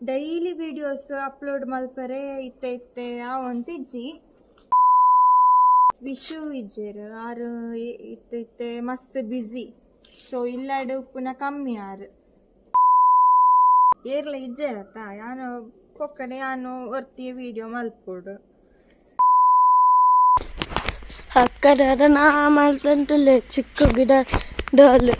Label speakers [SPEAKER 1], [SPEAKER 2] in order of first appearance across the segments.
[SPEAKER 1] Daily videos upload ಮಲ್ಪರೆ, ಇತ್ತೆ ಇತ್ತೆ ಇಜ್ಜಿ ವಿಶು ಇಜ್ಜೆರ್ ಆರು ಇತ್ತ ಇತ್ತೆ, ಮಸ್ತ್ ಬ್ಯುಸಿ ಸೊ ಇಲ್ಲಾಡು ಉಪ್ಪುನ ಕಮ್ಮಿ ಆರು. ಏರ್ಲ ಇಜ್ಜೆರತ್ತ? ಯಾನು ಕೊಕ್ಕನೆ ಯಾನು ಒರ್ತಿಯ ವಿಡಿಯೋ ಮಲ್ಪೋಡು.
[SPEAKER 2] ಅಕ್ಕದಾದ ನಾ ಮಾಡ್ತಂತಲೇ ಚಿಕ್ಕ ಗಿಡ ಡೋಲು.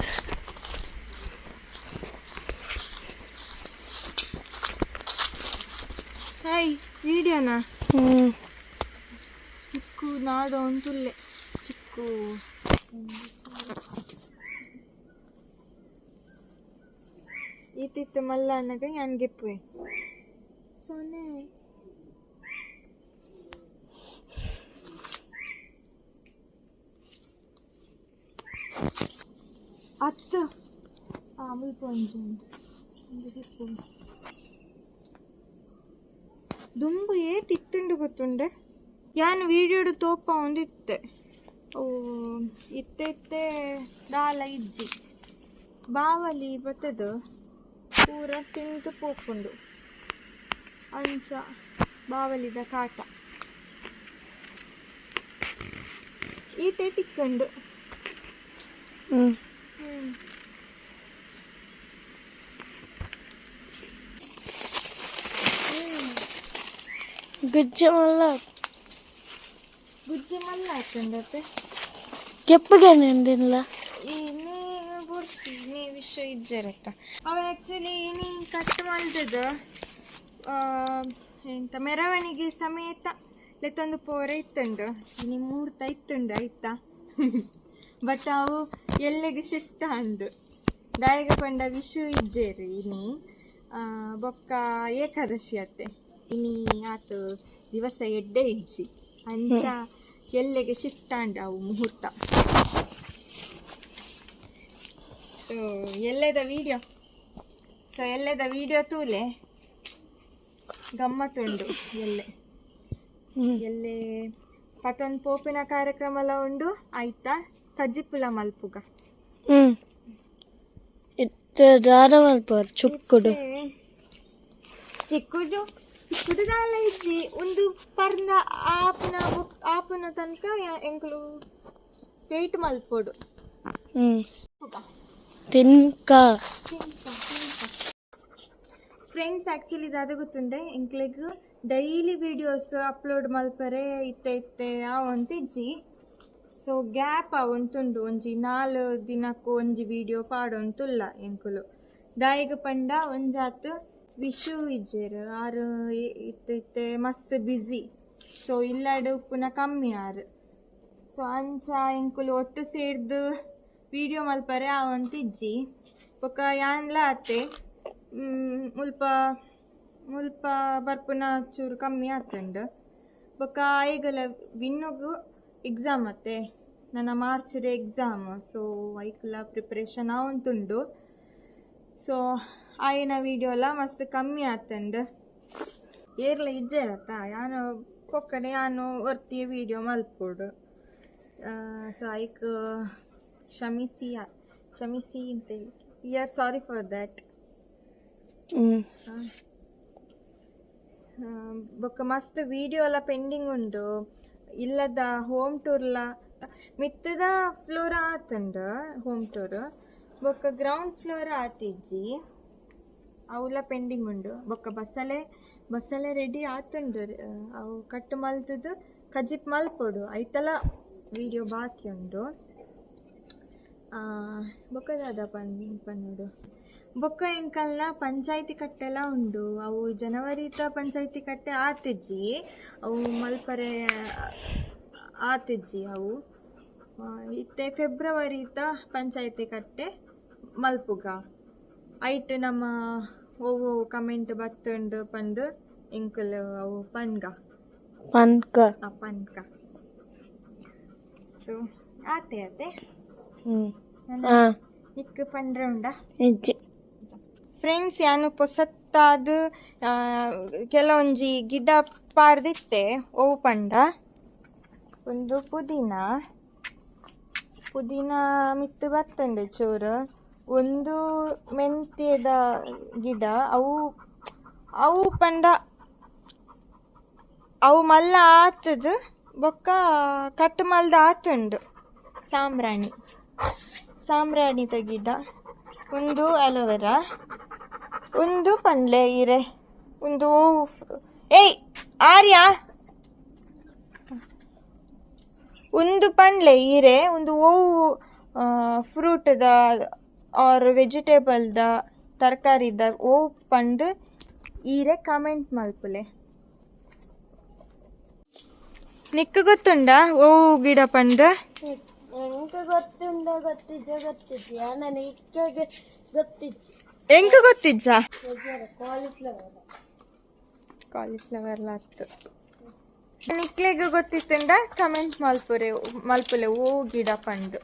[SPEAKER 1] ವಿಡಿಯೋನಾ ಚಿಕ್ಕ ನಾಡು ಅಂತುಲ್ಲೆ ಚಿಕ್ಕು. ಈತಿತ್ತು ಮಲ್ಲ ಅನ್ನಗ ಯಾನ್ ಗೆಪ್ಪುವೆ ಸೊನ್ನೆ ಅತ್ತ. ಆ ಮುಲ್ಪ ಒಂಜಿ ಒಂದು ಗೆಪ್ಪು ದುಂಬು ಏಟ್ ಇತ್ತುಂಡು ಗೊತ್ತುಂಡೆ? ಯಾನು ವಿಡಿಯೋಡು ತೋಪ ಒಂದಿತ್ತೆ. ಓ ಇತ್ತೆ ಇತ್ತೆ ದಾಲ ಇಜ್ಜಿ. ಬಾವಲಿ ಬತ್ತದು? ಪೂರ ತಿಂದು ಪೋಪುಂಡು. ಅಂಚ ಬಾವಲಿದ ಕಾಟ. ಈತೆ ತಿಕ್ಕಂಡು.
[SPEAKER 2] ಹ್ಞೂ
[SPEAKER 1] ಹ್ಮ್.
[SPEAKER 2] ಗುಜ್ಜ ಮಲ್ಲ
[SPEAKER 1] ಗುಜ್ಜಿ ಮಲ್ಲ ಹಾಕೊಂಡತ್ತೆ
[SPEAKER 2] ಕೆಪ್ಪಗೆ ನೆಂದಿಲ್ಲ
[SPEAKER 1] ಈ ನೀ ಬುಡ್ಸಿ ನೀ ವಿಷಯ ಇಜ್ಜರತ್ತ ಅವ ಆ್ಯಕ್ಚುಲಿ ನೀ ಕಟ್ ಮಾಡ್ದದು ಎಂತ ಮೆರವಣಿಗೆ ಸಮೇತ ಲೆತ್ತೊಂದು ಪೋರ ಇತ್ತುಂಡು ನೀ ಮೂರ್ತ ಇತ್ತುಂಡು ಆಯ್ತಾ ಬಟ್ ಅವು ಎಲ್ಲಿಗೆ ಶಿಫ್ಟ್ ಅಂಡು ದಾಯಿಗ ಪಂಡ ವಿಷು ಇಜ್ಜೇರಿ ಇನಿ ಆ, ಬೊಕ್ಕ ಏಕಾದಶಿ ಅತ್ತೆ ಇನಿ ಆತು ದಿವಸ ಎಡ್ಡೆ ಇಜ್ಜಿ ಅಂಚ ಎಲ್ಲೆಗೆ ಶಿಫ್ಟ್ ಆಂಡ್ ಅವು ಮುಹೂರ್ತ. ಸೊ ಎಲ್ಲೆದ ವಿಡಿಯೋ ಸೊ ಎಲ್ಲೆದ ವಿಡಿಯೋ ತೂಲೆ? ಗಮ್ಮತ್ತುಂಡು ಎಲ್ಲೆ. ಎಲ್ಲೆ ಪತೊಂದು ಪೋಪಿನ ಕಾರ್ಯಕ್ರಮ ಉಂಡು ಆಯ್ತಾ? ತಜ್ಜಿಪುಲ ಮಲ್ಪುಗ.
[SPEAKER 2] ದಾದ ಮಲ್ಪರ್ ಚುಕ್ಕುಡು.
[SPEAKER 1] ಚಿಕ್ಕುದು ಚಿಕ್ಕುದು ದಾಲ ಇಜ್ಜಿ ಒಂದು ಪರ್ನ ಆಪನ ಆಪನ ತನಕ ಎಂಕಲು ವೆಯ್ಟ್ ಮಲ್ಪೋಡು.
[SPEAKER 2] ತಿನ್ಕ.
[SPEAKER 1] ಫ್ರೆಂಡ್ಸ್ ಆ್ಯಕ್ಚುಲಿ ಇದಾದ ಗೊತ್ತುಂಡೆ ಇಂಕ್ಲೆಗ್ ಡೈಲಿ ವಿಡಿಯೋಸ್ ಅಪ್ಲೋಡ್ ಮಲ್ಪರೆ ಇತ್ತೆ ಇತ್ತೆ ಅವಂತ ಇಜ್ಜಿ ಸೊ ಗ್ಯಾಪ್ ಅವಂತುಂಡು ಒಂಜಿ ನಾಲ್ ದಿನಕ್ಕೂ ಒಂಜಿ ವಿಡಿಯೋ ಪಾಡೋಂತುಲ್ಲ ಎಂಕುಲು. ದಾಯಿಗ ಪಂಡ ಒಂಜಾತ್ ವಿಶು ಇಜ್ಜೆರ್ ಆರು ಇತ್ತೆ ಇತ್ತೆ, ಮಸ್ತ್ ಬ್ಯುಸಿ ಸೊ ಇಲ್ಲಾಡು ಉಪ್ಪುನ ಕಮ್ಮಿ ಆರು. ಸೊ ಅಂಚ, ಇಂಕುಲು ಒಟ್ಟು ಸೇರ್ದು ವಿಡಿಯೋ ಮಲ್ಪರೆ ಅವಂತ ಇಜ್ಜಿ ಬೊಕ ಯಾನ್ಲ ಆತೆ? ಮುಲ್ಪ ಮುಲ್ಪ ಬರ್ಪುನ ಚೂರು ಕಮ್ಮಿ ಆತಂಡು. ಬೊಕ ಐಗಲ ವಿನ್ನುಗು ಎಕ್ಸಾಮ್ ಅತ್ತೆ ನನ್ನ ರೆ ಎಕ್ಸಾಮ್ ಸೊ ಐಕಲ ಪ್ರಿಪ್ರೇಷನ್ ಆವಂತುಂಡು ಸೊ ಆಯ್ನ ವಿಡಿಯೋಲ ಮಸ್ತ್ ಕಮ್ಮಿ ಆತಂಡು. ಏರ್ಲ ಇಜ್ಜೆ ಇಜ್ಜೆರತ್ತ ಯಾನು ಪೊಕ್ಕನೆ ಯಾನು ಒರ್ತಿ ವಿಡಿಯೋ ಮಲ್ಪೋಡು. ಸೊ ಐಕ್ ಕ್ಷಮಿಸಿ ಕ್ಷಮಿಸಿ ಅಂತೇಳಿ we are sorry for that ಬೊಕ್ಕ ಮಸ್ತ್ ವೀಡಿಯೋ ಎಲ್ಲ ಪೆಂಡಿಂಗ್ ಉಂಡು. ಇಲ್ಲದ ಹೋಮ್ ಟೂರ್ಲ ಮಿತ್ತದ ಫ್ಲೋರ್ ಆತಂಡ ಹೋಮ್ ಟೂರ್ ಬೊಕ್ಕ ಗ್ರೌಂಡ್ ಫ್ಲೋರ್ ಆತಿಜ್ಜಿ. ಅವುಲ ಪೆಂಡಿಂಗ್ ಉಂಡು. ಬೊಕ್ಕ ಬಸ್ಸಲೆ ಬಸ್ಸಲೆ ರೆಡಿ ಆತುಂಡು. ಅವು ಕಟ್ ಮಲ್ತದ್ದು ಕಜಿಪ್ ಮಲ್ಪೊಡು. ಐತಲ ವಿಡಿಯೋ ಬಾಕಿ ಉಂಡು. ಆ, ಬೊಕ್ಕ ದಾದ ಪನ್ ಪನ್ನುಡು. ಬೊಕ್ಕ ಎಂಕಲ್ನ ಪಂಚಾಯಿತಿ ಕಟ್ಟೆಲ್ಲ ಉಂಡು. ಅವು ಜನವರಿತ ಪಂಚಾಯಿತಿ ಕಟ್ಟೆ ಆತಿಜ್ಜಿ. ಅವು ಮಲ್ಪರೆ ಆತಿಜ್ಜಿ ಅವು. ಇತ್ತೆ ಫೆಬ್ರವರಿತ ಪಂಚಾಯಿತಿ ಕಟ್ಟೆ ಮಲ್ಪುಗ. ಐಟ್ ನಮ್ಮ ಓವು ಕಮೆಂಟ್ ಬತ್ತುಂಡು ಪಂದು ಎಂಕಲ್ ಅವು ಪನ್ಗ.
[SPEAKER 2] ಪನ್ಕ.
[SPEAKER 1] ಆ ಪನ್ಕ. ಸೊ ಆತೆ ಆತೆ. ಇಕ್ ಪಂಡ್ರೆ ಉಂಡ? ಫ್ರೆಂಡ್ಸ್ ಯಾನು ಪೊಸತ್ತಾದ ಕೆಲವೊಂಜಿ ಗಿಡ ಪಾರ್ದಿತ್ತೆ ಓವು ಪಂಡ. ಒಂದು ಪುದೀನ. ಪುದೀನ ಮಿತ್ತು ಬತ್ತಂಡೆ ಚೂರು. ಒಂದು ಮೆಂತ್ಯದ ಗಿಡ, ಅವು ಅವು ಪಂಡ, ಅವು ಮಲ್ಲ ಆತದ, ಬೊಕ್ಕ ಕಟ್ಟು ಮಲ್ದ ಆತುಂಡು. ಸಾಂಬ್ರಾಣಿ ಸಾಂಬ್ರಾಣಿದ ಗಿಡ, ಒಂದು ಅಲೋವೆರಾ, ಒಂದು ಪಂಡ್ಲೆ ಇರೆ ಒಂದು ಏಯ್, ಆರ್ಯ! ಒಂದು ಪಂಡ್ಲೆ ಇರೆ ಒಂದು ಫ್ರೂಟ್ ಫ್ರೂಟ್ದ ಆರ್ ವೆಜಿಟೇಬಲ್ದ ತರಕಾರಿದ ಓ ಪಂಡು ಈರೆ ಕಮೆಂಟ್ ಮಲ್ಪುಲೆ ನಿಕ್ಕ ಗೊತ್ತುಂಡ ಓ ಗಿಡ ಪಂಡು
[SPEAKER 2] ಎಂಕ ಗೊತ್ತುಂಡ ಗೊತ್ತಿಜ್ಜ ಗೊತ್ತಿದ್ಯಾ ನಾನು ಇಕ್ಕೆಗೆ ಗೊತ್ತಿದ್ದೆ
[SPEAKER 1] ಎಂಕ ಗೊತ್ತಿಜ್ಜ?
[SPEAKER 2] ಕಾಲಿಫ್ಲವರ್
[SPEAKER 1] ಕಾಲಿಫ್ಲವರ್ ಲಾತ್ತು ನಿಕ್ಲೆಗೆ ಗೊತ್ತಿತ್ತುಂಡ? ಕಮೆಂಟ್ ಮಲ್ಪುರೆ ಮಲ್ಪುಲೆ ಓ ಗಿಡ ಪಂಡು.